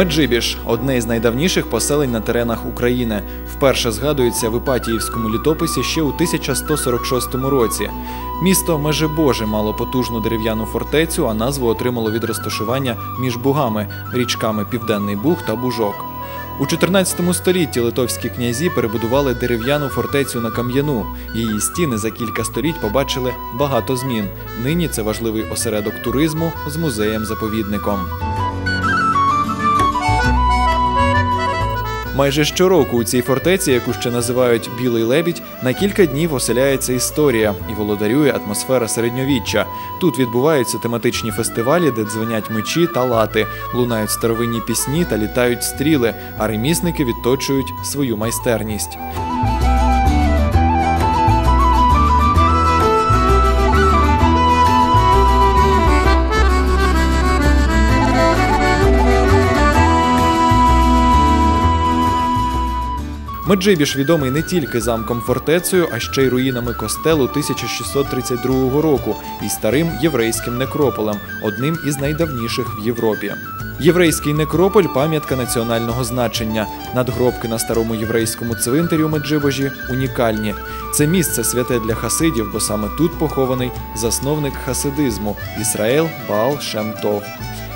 Меджибіж одне із найдавніших поселень на теренах України. Вперше згадується в Іпатіївському літописі ще у 1146 році. Місто Межибоже мало потужну дерев'яну фортецю, а назву отримало від розташування між бугами річками Південний Буг та Бужок. У 14 столітті литовські князі перебудували дерев'яну фортецю на кам'яну. Її стіни за кілька століть побачили багато змін. Нині це важливий осередок туризму з музеєм-заповідником. Майже щороку у цій фортеці, яку ще називають Білий лебідь, на кілька днів оселяється історія і володарює атмосфера середньовіччя. Тут відбуваються тематичні фестивалі, де дзвонять мечі та лати, лунають старовинні пісні та літають стріли, а ремісники відточують свою майстерність. Меджибіж відомий не тільки замком фортецею, а ще й руїнами костелу 1632 року і старим єврейським некрополем, одним із найдавніших в Європі. Єврейський некрополь пам'ятка національного значення. Надгробки на старому єврейському цвинтарі у Меджибожі унікальні. Це місце святе для хасидів, бо саме тут похований засновник хасидизму Ісраїл Баал Шем Тов.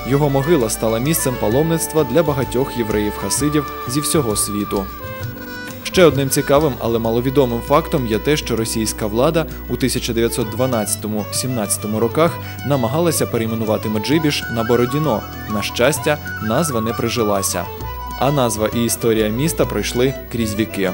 Його могила стала місцем паломництва для багатьох євреїв-хасидів зі всього світу. Ще одним цікавим, але маловідомим фактом є те, що російська влада у 1912-17 роках намагалася перейменувати Меджибіж на Бородіно. На щастя, назва не прижилася. А назва і історія міста пройшли крізь віки.